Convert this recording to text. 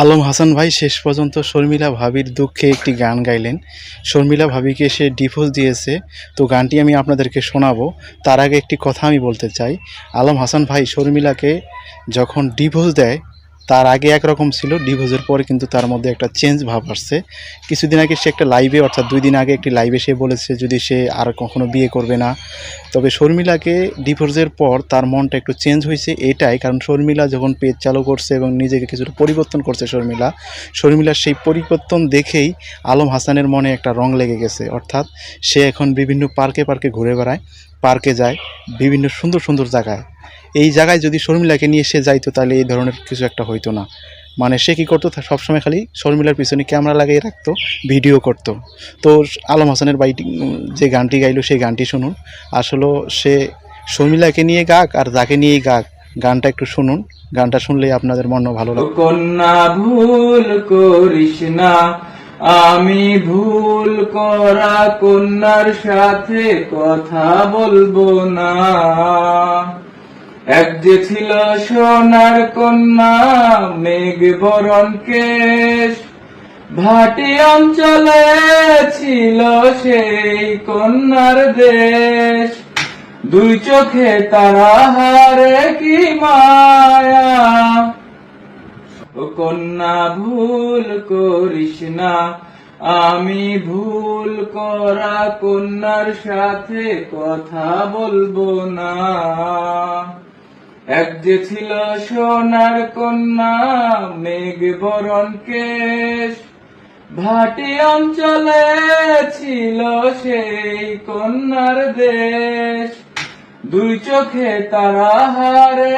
আলম হাসান ভাই শেষ পর্যন্ত শর্মিলা ভাবির দুঃখে একটি গান গাইলেন। শর্মিলা ভাবিকে সে ডিভোর্স দিয়েছে। তো গানটি আমি আপনাদেরকে শোনাবো। তার আগে একটি কথা আমি বলতে চাই। আলম হাসান ভাই শর্মিলাকে যখন ডিভোর্স দেয় তার আগে একরকম ছিল ডিভোর্সের পরে কিন্তু তার মধ্যে একটা চেঞ্জ ভাব আসছে। কিছুদিন আগে সে একটা লাইভে অর্থাৎ দুই দিন আগে একটি লাইভে সে বলেছে যদি সে আর কখনো বিয়ে করবে না। তবে শর্মিলাকে ডিভোর্সের পর তার মনটা একটু চেঞ্জ হয়েছে এটাই, কারণ শর্মিলা যখন পেজ চালু করছে এবং নিজেকে কিছুটা পরিবর্তন করছে শর্মিলা, শর্মিলার সেই পরিবর্তন দেখেই আলম হাসানের মনে একটা রং লেগে গেছে। অর্থাৎ সে এখন বিভিন্ন পার্কে পার্কে ঘুরে বেড়ায়। পার্কে যায়, বিভিন্ন সুন্দর সুন্দর জায়গায়। এই জায়গায় যদি শর্মিলাকে নিয়ে সে যাইতো, তাহলে এই ধরনের কিছু একটা হইতো না। মানে সে কী করতো সবসময় খালি শর্মিলার পিছনে ক্যামেরা লাগিয়ে রাখতো, ভিডিও করতো। তো আলম হাসানের বাইটি যে গানটি গাইলো, সেই গানটি শুনুন। আসলে সে শর্মিলাকে নিয়ে গাক আর যাকে নিয়েই গাক, গানটা একটু শুনুন। গানটা শুনলেই আপনাদের মনও ভালো লাগবে। কন্যা ভুল করিস না আমি ভুল করা কন্যার সাথে কথা বলব না। এক যে ছিল সোনার কন্যা, মেঘ বরণ কেশ। ভাটি অঞ্চলে ছিল সেই কন্যার দেশ। দুই চোখে তারা হারে কি মায়া কন্যা, ভুল করিস না। আমি ভুল করা কন্যার সাথে কথা বলব না। এক যে ছিল সোনার কন্যা, মেঘ বরণ কেশ। ভাটি অঞ্চলে ছিল সেই কন্যার দেশ। দুই চোখে তারা হারে